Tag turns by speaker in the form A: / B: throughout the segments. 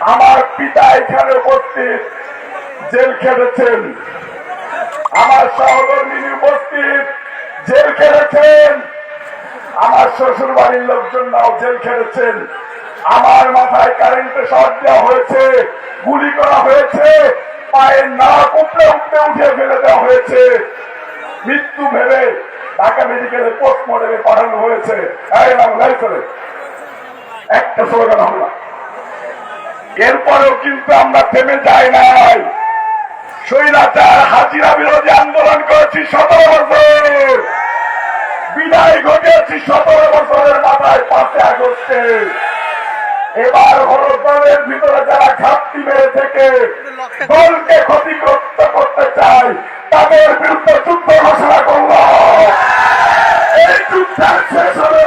A: আমার পিতা এখানে উপস্থিত। জেল খেটেছেন। আমার সহকর্মী উপস্থিত। জেল খেটেছেন। আমার শ্বশুর বাড়ির লোকজনরাও জেল খেটেছেন। আমার মাথায় কারেন্টে শর্ট দেওয়া হয়েছে, গুলি করা হয়েছে, পায়ের না উপড়ে উপড়ে উঠে ফেলে দেওয়া হয়েছে। মৃত্যু ভেবে ঢাকা মেডিকেলে পোস্টমর্টমে পাঠানো হয়েছে। একটা স্লোগান না। এরপরেও কিন্তু আমরা থেমে যাই নাই। স্বৈরাচার, হাজিরা বিরোধী আন্দোলন করেছি সতেরো বছর। বিদায় ঘটেছি সতেরো বছরের মাথায় পাঁচে আগস্টে। এবার হল ভিতরে যারা ঘাটতি মেরে থেকে দলকে ক্ষতিগ্রস্ত করতে চায় তাদের বিরুদ্ধে যুদ্ধ ঘোষণা করল এই যুদ্ধের শেষ হবে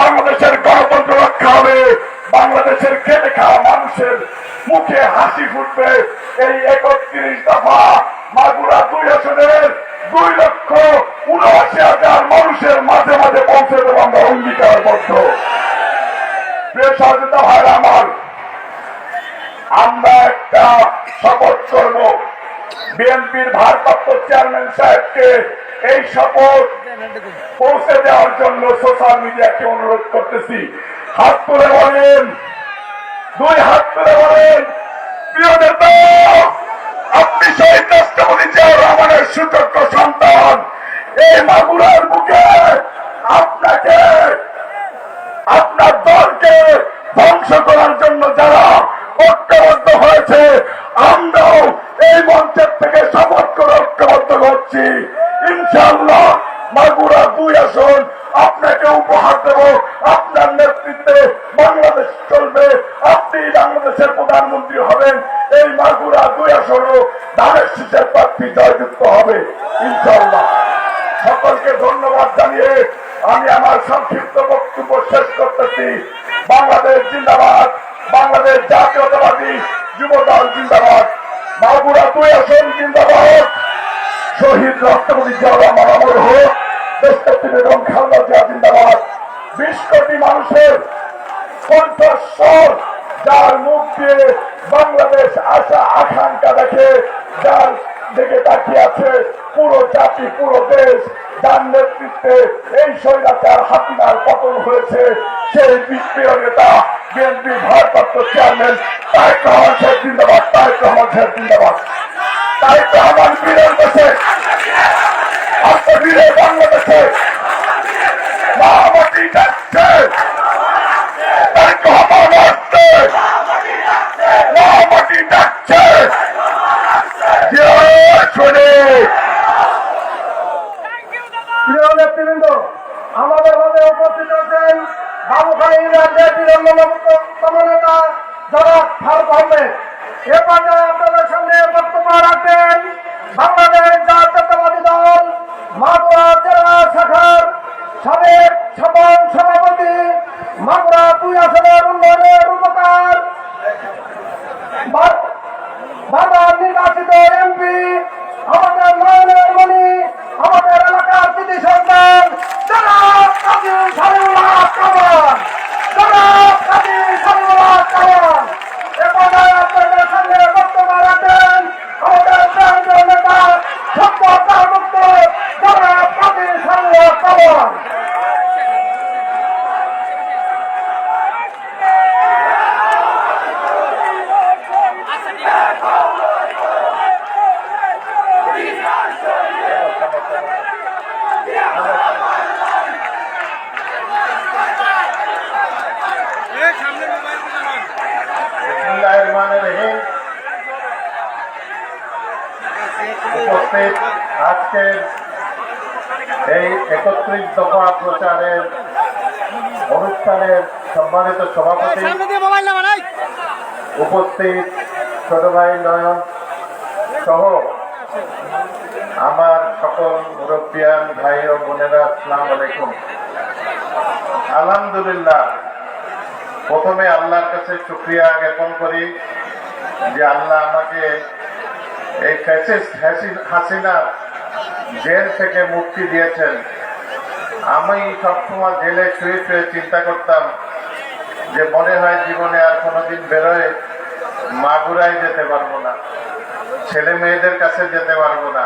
A: বাংলাদেশের গণতন্ত্র রক্ষা হবে। বাংলাদেশের খেটে খাওয়া মানুষের মুখে হাসি ফুটবে। এই একত্রিশ দফা মাগুরা দুই আসনের দুই লক্ষ উনআশি হাজার মানুষের মাঝে মাঝে পৌঁছে দেবো আমরা অঙ্গীকারবদ্ধ। সহযোগিতা ভাই আমার, আমরা একটা শপথ করব। বিএনপির ভারপ্রাপ্ত চেয়ারম্যান সাহেবকে এই শপথ পৌঁছে দেওয়ার জন্য সোশ্যাল মিডিয়াকে অনুরোধ করতেছি। হাত তুলে বলেন, দুই হাত তুলে বলেন, প্রিয় নেতা, আপনি শহীদ রাষ্ট্রপতি জিয়াউর রহমানের সুযোগ্য সন্তান। এই মাগুরার বুকে আপনাকে, আপনার দলকে ধ্বংস করার জন্য যারা ঐক্যবদ্ধ ইনশাল্লাহ মাগুরা দুই আসন আপনাকে উপহার দেব। আপনার নেতৃত্বে বাংলাদেশ চলবে। আপনি বাংলাদেশের প্রধানমন্ত্রী হবেন। এই মাগুরা দুই আসনও ধানের শীষের প্রার্থী জয়যুক্ত হবে। ইনশাল্লাহ সকলকে ধন্যবাদ জানিয়ে আমি আমার সংক্ষিপ্ত বক্তব্য শেষ করতেছি। বাংলাদেশ জিন্দাবাদ। বাংলাদেশ জাতীয়তাবাদী যুব দল জিন্দাবাদ। মাগুরা দুই আসন জিন্দাবাদ। শহীদ রাষ্ট্রপতি রহমান অমর হোক দেশনেত্রী বেগম খালেদা জিয়া জিন্দাবাদ। বিশ কোটি মানুষের কণ্ঠস্বর যার মুখ দিয়ে বাংলাদেশ আশা, আকাঙ্ক্ষা দেখে, যার দিকে তাকিয়ে আছে পুরো জাতি, পুরো দেশ, যার নেতৃত্বে এই স্বৈরাচার হাতিনার পতন হয়েছে, সেই বিপ্রিয় নেতা বিএনপি ভারপ্রাপ্ত চেয়ারম্যান তারেক রহমান সাহেব জিন্দাবাদ, তারেক রহমান সাহেব জিন্দাবাদ। তারেক রহমান বীরের দেশে আজকে বীরের বাংলাদেশে মহামতি যাচ্ছে। তারেক রহমান
B: আমাদের মাঝে উপস্থিত আছেন বাবু খাই রাজ্যের তৃণমূল নেতা জনাব ফারুক আহমেদ। এ পর্যায়ে আপনাদের সামনে বক্তব্য রাখবেন বাংলাদেশ জাতীয়তাবাদী দল, মাগুরা জেলা শাখার সাবেক ছাপন সভাপতি, মাগুরা দুই আসনের উন্নয়নের রূপকার বা- বারবার নির্বাচিত এমপি, আমাদের নয়নের মণি, আমাদের এলাকার কৃতি সন্তান, জনাব কাজী সালিউল্লাহ কামান জনাব কাজী সালিউল্লাহ কামান এ পর্যায়ে আপনাদের সঙ্গে বক্তব্য রাখবেন আমাদের কেন্দ্রীয় নেতা সভ্যতা মুক্ত জনাব কাজী সালিউল্লাহ কামান
C: বিসমিল্লাহিররহমানিররহিম। উপস্থিত আজকের এই একত্রিশ দফা প্রচারের অনুষ্ঠানের সম্মানিত সভাপতি উপস্থিত ছোট ভাই নয়ন সহ আমার সকল মুরব্বিয়ান ভাই ও বোনেরা আসসালাম আলাইকুম। আলহামদুলিল্লাহ প্রথমে আল্লাহর কাছে শুক্রিয়া জ্ঞাপন করি যে আল্লাহ আমাকে এই ফ্যাসিস্ট হাসিনা জেল থেকে মুক্তি দিয়েছেন। আমি সবসময় জেলে শুয়ে শুয়ে চিন্তা করতাম যে মনে হয় জীবনে আর কোনোদিন বেরোয় মাগুরায় যেতে পারব না, ছেলে মেয়েদের কাছে যেতে পারব না।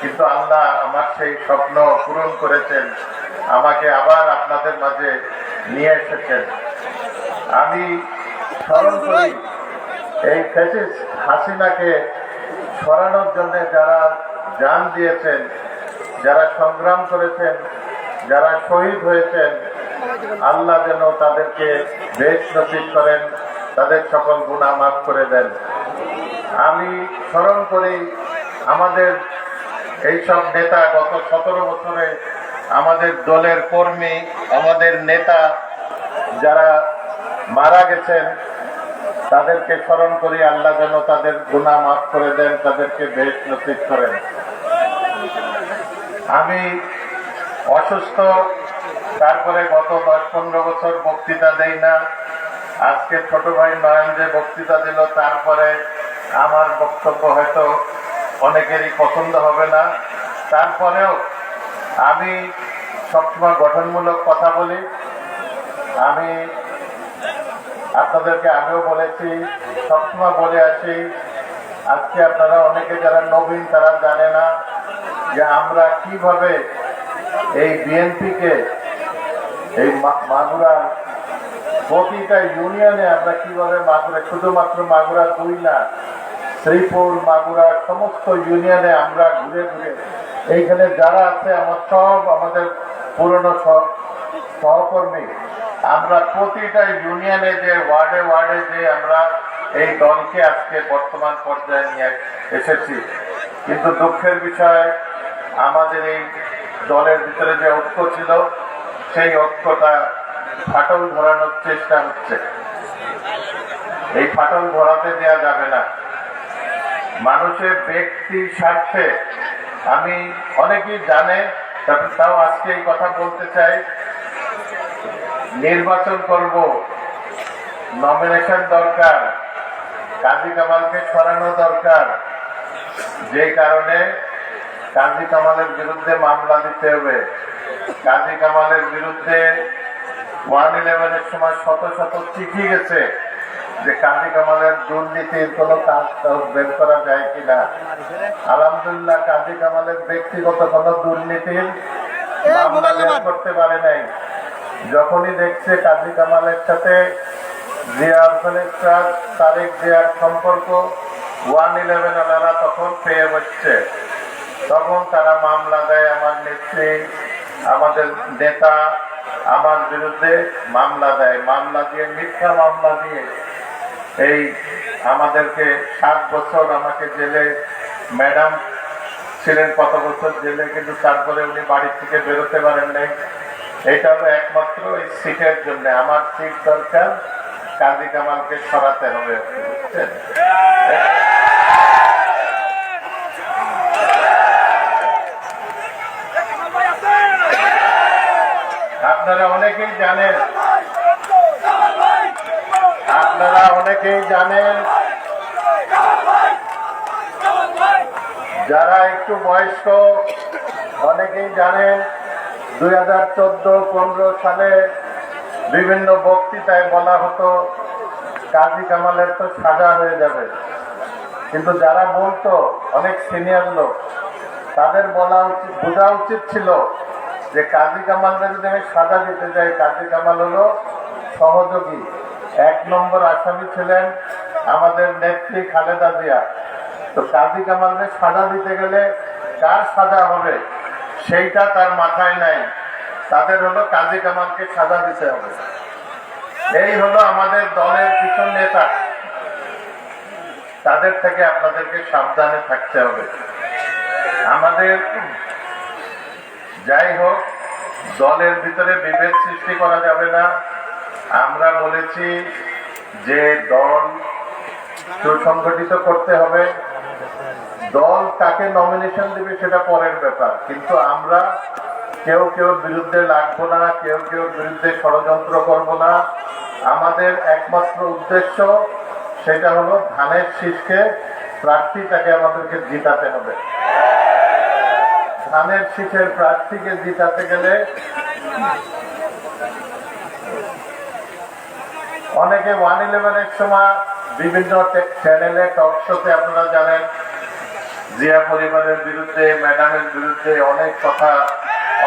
C: কিন্তু আল্লাহ আমার সেই স্বপ্ন পূরণ করেছেন, আমাকে আবার আপনাদের মাঝে নিয়ে এসেছেন। আমি স্মরণ করি, এই ফ্যাসিস্ট হাসিনাকে সরানোর জন্য যারা জান দিয়েছেন, যারা সংগ্রাম করেছেন যারা শহীদ হয়েছেন, আল্লাহ যেন তাদেরকে বেশ নসিব করেন, তাদের সকল গুণা মাফ করে দেন। আমি স্মরণ করি, আমাদের এইসব নেতা গত সতেরো বছরে আমাদের দলের কর্মী, আমাদের নেতা যারা মারা গেছেন, তাদেরকে স্মরণ করি, আল্লাহ যেন তাদের গুণা মাফ করে দেন, তাদেরকে বেশ নসিব করেন। আমি অসুস্থ, তারপরে গত দশ পনেরো বছর বক্তৃতা দেই না। আজকে ছোট ভাই নয়ন যে বক্তৃতা দিল, তারপরে আমার বক্তব্য হয়তো অনেকেরই পছন্দ হবে না। তারপরেও আমি সবসময় গঠনমূলক কথা বলি। আমি আপনাদেরকে আগেও বলেছি, সবসময় বলে আছি আজকে আপনারা অনেকে যারা নবীন তারা জানে না যে আমরা কীভাবে এই বিএনপিকে, এই মা- মাগুরা প্রতিটা ইউনিয়নে আমরা কীভাবে মাগুরা, শুধুমাত্র মাগুরা দুই না শ্রীপুর মাগুরা সমস্ত ইউনিয়নে আমরা ঘুরে ঘুরে, এইখানে যারা আছে আমার সব আমাদের পুরনো সহকর্মী, আমরা প্রতিটা ইউনিয়নে যে, ওয়ার্ডে ওয়ার্ডে যে আমরা এই দলকে আজকে বর্তমান পর্যায়ে নিয়ে এসেছি। কিন্তু দুঃখের বিষয়, আমাদের এই দলের ভিতরে যে ঐক্য ছিল, সেই ঐক্যটা ফাটল ধরানোর চেষ্টা হচ্ছে। এই ফাটল ধরাতে দেওয়া যাবে না। মানুষের ব্যক্তি স্বার্থে, আমি অনেকেই জানে তাও আজকে এই কথা বলতে চাই, নির্বাচন করব নমিনেশন দরকার, কাজী কামালকে সরানো দরকার যে কারণে কাজী কামালের বিরুদ্ধে মামলা দিতে হবে। কাজী কামালের বিরুদ্ধে ওয়ান ইলেভেনের সময় শত শত চিঠি গেছে যে কাজী কামালের দুর্নীতির কোনো কাজ বের করা যায় কিনা। আলহামদুলিল্লাহ কাজী কামালের ব্যক্তিগত কোনো দুর্নীতির মামলা করতে পারে নাই। যখনই দেখছে কাজী কামালের সাথে জিয়া আরফানের সাথ তারেক জিয়ার সম্পর্ক ওয়ান ইলেভেন আলারা তখন পেয়ে বসছে। তখন তারা মামলা দেয় আমার নেত্রী, আমাদের নেতা, আমার বিরুদ্ধে মামলা দেয়। মামলা দিয়ে, মিথ্যা মামলা দিয়ে এই আমাদেরকে সাত বছর আমাকে জেলে, ম্যাডাম ছিলেন কত বছর জেলে, কিন্তু তারপরে উনি বাড়ি থেকে বেরোতে পারেন নাই। এটা হলো একমাত্র এই সিটের জন্য। আমার সিট দরকার, কাজী কামালকে সরাতে হবে। আপনারা অনেকেই জানেন। আপনারা অনেকেই জানেন। যারা একটু বয়স্ক, অনেকেই জানেন দুই হাজার চোদ্দ, পনেরো সালে বিভিন্ন বক্তৃতায় বলা হতো, কাজী কামালের তো সাজা হয়ে যাবে। কিন্তু যারা বলতো, অনেক সিনিয়র লোক, তাদের বলা উচিত, বোঝা উচিত ছিল যে কাজী কামালদের যদি আমি সাজা দিতে চাই, কাজী কামাল হলো সহযোগী। এক নম্বর আসামি ছিলেন আমাদের নেত্রী খালেদা জিয়া। তো কাজী কামালদের সাজা দিতে গেলে কার সাজা হবে, সেইটা তার মাথায় নাই। তাদের হলো কাজী কামালকে সাজা দিতে হবে। এই হলো আমাদের দলের কিছু নেতা। তাদের থেকে আপনাদেরকে সাবধানে থাকতে হবে। আমাদের যাই হোক দলের ভিতরে বিভেদ সৃষ্টি করা যাবে না। আমরা বলেছি যে দল সুসংগঠিত করতে হবে। দল কাকে নমিনেশন দেবে সেটা পরের ব্যাপার। কিন্তু আমরা কেউ কেউ বিরুদ্ধে লাগবো না, কেউ কেউ বিরুদ্ধে ষড়যন্ত্র করব না। আমাদের একমাত্র উদ্দেশ্য সেটা হলো ধানের শীষকে প্রার্থী তাকে আমাদেরকে জিতাতে হবে। ধানের শীষের প্রার্থীকে জিতাতে গেলে অনেকে ওয়ান ইলেভেনের সময় বিভিন্ন চ্যানেলে টক শোতে আপনারা জানেন, জিয়া পরিবারের বিরুদ্ধে, ম্যাডামের বিরুদ্ধে অনেক কথা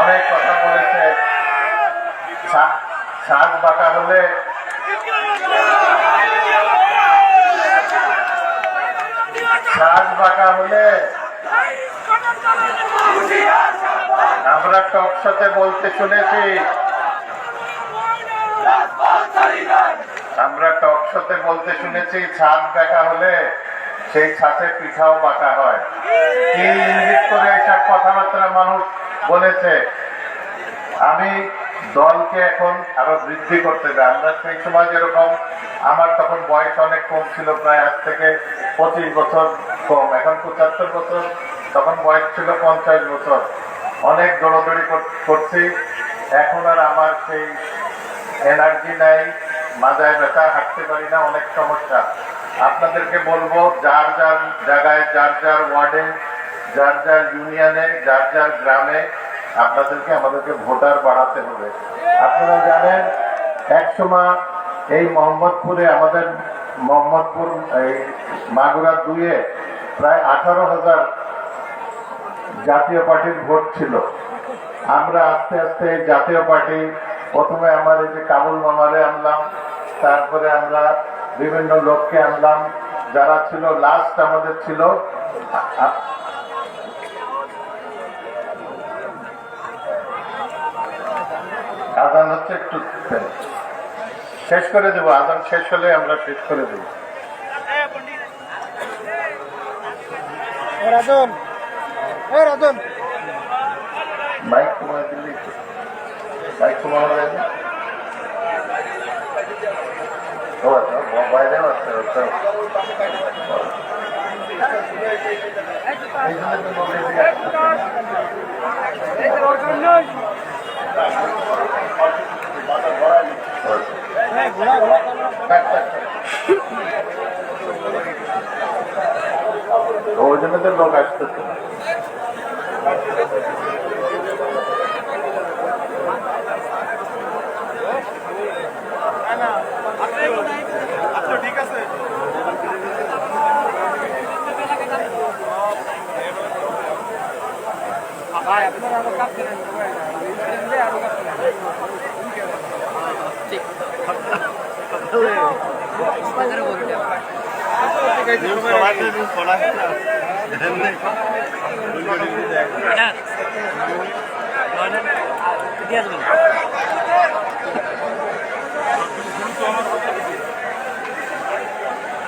C: অনেক কথা বলেছে। শাক বাটা হলে শাক বাটা হলে আমরা টক শোতে বলতে শুনেছি। আমরা টক শোতে বলতে শুনেছি, ছাদ দেখা হলে সেই পিঠাও হয়। কি ইঙ্গিত করে কথাবার্তা মানুষ বলেছে? আমি দলকে এখন আরও বৃদ্ধি করতে হবে। আমরা সেই সময় যেরকম, আমার তখন বয়স অনেক কম ছিল, প্রায় আজ থেকে পঁচিশ বছর কম, এখন পঁচাত্তর বছর তখন বয়স ছিল পঞ্চাশ বছর। অনেক দৌড়দৌড়ি করছি। এখন আর আমার সেই এনার্জি নাই, মাজায় ব্যথা, হাঁটতে পারি না, অনেক সমস্যা। আপনাদেরকে বলব, যার যার জায়গায়, যার যার ওয়ার্ডে, যার যার ইউনিয়নে যার যার গ্রামে, আপনাদেরকে, আমাদেরকে ভোটার বাড়াতে হবে। আপনারা জানেন, এক সময় এই মোহাম্মদপুরে, আমাদের মোহাম্মদপুর, এই মাগুরা দুইয়ে প্রায় আঠারো হাজার জাতীয় পার্টির ভোট ছিল। আমরা আস্তে আস্তে জাতীয় পার্টি, প্রথমে আমার এই যে কাবুল মামারে আনলাম, তারপরে আমরা বিভিন্ন লোককে আনলাম, যারা ছিল লাস্ট আমাদের ছিল। আ- আ- হচ্ছে একটু শেষ করে দেবো আদান শেষ হলে আমরা শেষ করে দেবো।
B: এ রাজন
C: মাইক তোমার দিল্লি মাইক তোমার হবে ও আচ্ছা ব- বাইরেও আছে আচ্ছা। এই জন্য তো বলে যে ওই জন্য তো লোক আসতেছে। Gracias.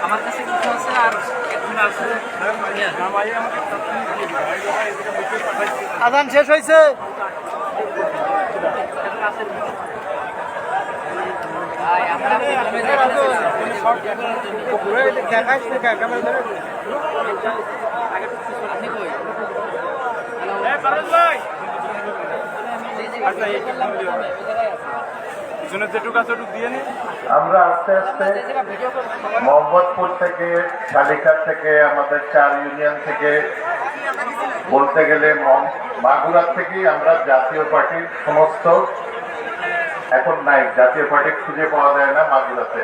D: আমার কাছে কিছু আছে আর একজন আছে
B: আদান শেষ হয়েছে
D: কই
E: পিছনের
C: আমরা আস্তে আস্তে মোহাম্মদপুর থেকে শালিকার থেকে, আমাদের চার ইউনিয়ন থেকে, বলতে গেলে মাগুরার থেকেই আমরা জাতীয় পার্টির সমস্ত এখন নাই, জাতীয় পার্টি খুঁজে পাওয়া যায় না মাগুরাতে।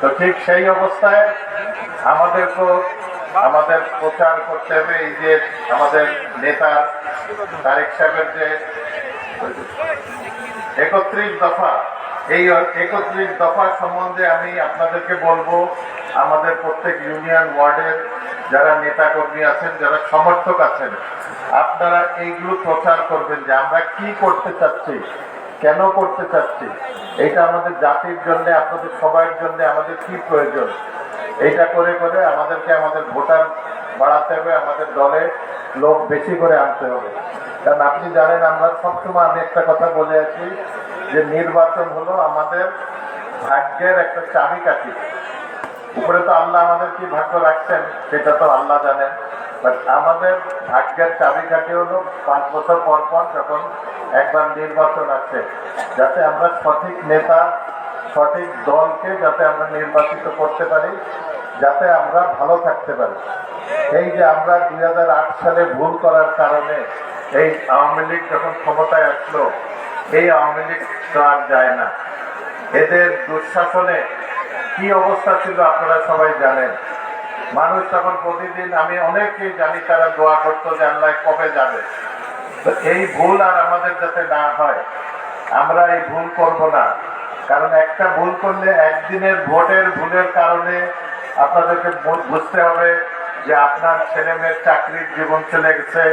C: তো ঠিক সেই অবস্থায় আমাদেরকেও আমাদের প্রচার করতে হবে এই যে আমাদের নেতা তারেক সাহেবের যে একত্রিশ দফা, এই একত্রিশ দফা সম্বন্ধে আমি আপনাদেরকে বলব, আমাদের প্রত্যেক ইউনিয়ন ওয়ার্ডের যারা নেতা কর্মী আছেন, যারা সমর্থক আছেন, আপনারা এইগুলো প্রচার করবেন যে আমরা কি করতে চাচ্ছি, কেন করতে চাচ্ছি। এটা আমাদের জাতির জন্য, আপনাদের সবার জন্য আমাদের কি প্রয়োজন? এইটা করে করে আমাদেরকে আমাদের ভোটার বাড়াতে হবে, আমাদের দলে লোক বেশি করে আনতে হবে। কারণ আপনি জানেন, আমরা সবসময় আমি একটা কথা বলে আছি যে নির্বাচন হলো আমাদের ভাগ্যের একটা চাবিকাঠি। উপরে তো আল্লাহ আমাদের কি ভাগ্য রাখছেন, সেটা তো আল্লাহ জানেন। আমাদের ভাগ্যের চাবিকাঠি হলো পাঁচ বছর পর পর যখন একবার নির্বাচন আছে যাতে আমরা সঠিক নেতা, সঠিক দলকে যাতে আমরা নির্বাচিত করতে পারি, যাতে আমরা ভালো থাকতে পারি। এই যে আমরা দুই হাজার আট সালে ভুল করার কারণে এই আওয়ামী লীগ যখন ক্ষমতায় আসলো, এই আওয়ামী লীগ তো আর যায় না। এদের দুঃশাসনে কি অবস্থা ছিল আপনারা সবাই জানেন। মানুষ তখন প্রতিদিন, আমি অনেকেই জানি তারা দোয়া করতো যে আল্লাহ কবে যাবে। তো এই ভুল আর আমাদের যাতে না হয়, আমরা এই ভুল করব না। কারণ একটা ভুল করলে একদিনের ভোটের ভুলের কারণে আপনাদেরকে বুঝতে হবে যে আপনার ছেলে মেয়ের চাকরির জীবন চলে গেছে,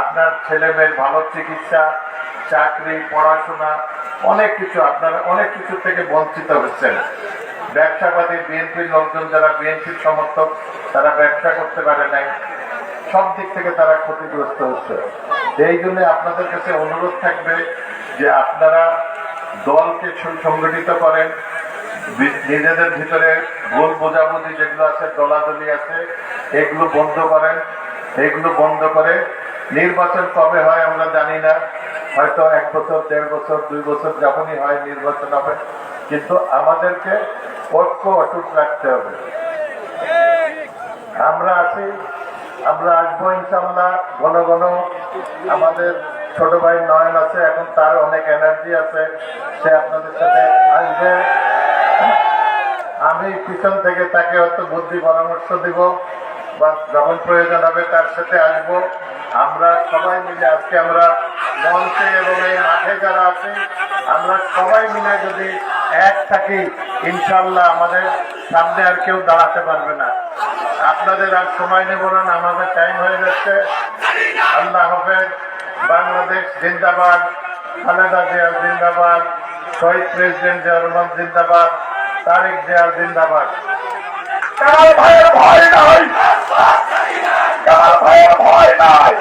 C: আপনার ছেলে মেয়ের ভালো চিকিৎসা, চাকরি, পড়াশোনা, অনেক কিছু আপনারা অনেক কিছু থেকে বঞ্চিত হচ্ছেন। ব্যবসাবাদী বিএনপির লোকজন যারা বিএনপির সমর্থক, তারা ব্যবসা করতে পারে নাই। সব দিক থেকে তারা ক্ষতিগ্রস্ত হচ্ছে। এই জন্য আপনাদের কাছে অনুরোধ থাকবে যে আপনারা দলকে সংগঠিত করেন। নিজেদের ভিতরে ভুল বোঝাবুঝি যেগুলো আছে, দলাদলি আছে, এগুলো বন্ধ করেন। এগুলো বন্ধ করে নির্বাচন কবে হয় আমরা জানি না। হয়তো এক বছর, দেড় বছর, দুই বছর যখনই হয় নির্বাচন হবে। কিন্তু আমাদেরকে ঐক্য অটুট রাখতে হবে। আমরা আছি, আমরা আসব ইনশাল্লাহ ঘন ঘন। আমাদের ছোট ভাই নয়ন আছে, এখন তার অনেক এনার্জি আছে, সে আপনাদের সাথে আসবে। আমি পিছন থেকে তাকে হয়তো বুদ্ধি পরামর্শ দিব, বা যখন প্রয়োজন হবে তার সাথে আসব। আমরা সবাই মিলে আজকে আমরা মঞ্চে এবং এই মাঠে যারা আছি আমরা সবাই মিলে যদি এক থাকি ইনশাল্লাহ আমাদের সামনে আর কেউ দাঁড়াতে পারবে না। আপনাদের আর সময় নেব না আমাদের টাইম হয়ে যাচ্ছে। আল্লাহ হাফেজ, বাংলাদেশ জিন্দাবাদ, খালেদা জিয়া জিন্দাবাদ, শহীদ প্রেসিডেন্ট জিয়া রহমান জিন্দাবাদ, তারেক জিয়া জিন্দাবাদ।
A: ভয় নাই। ভয় নাই।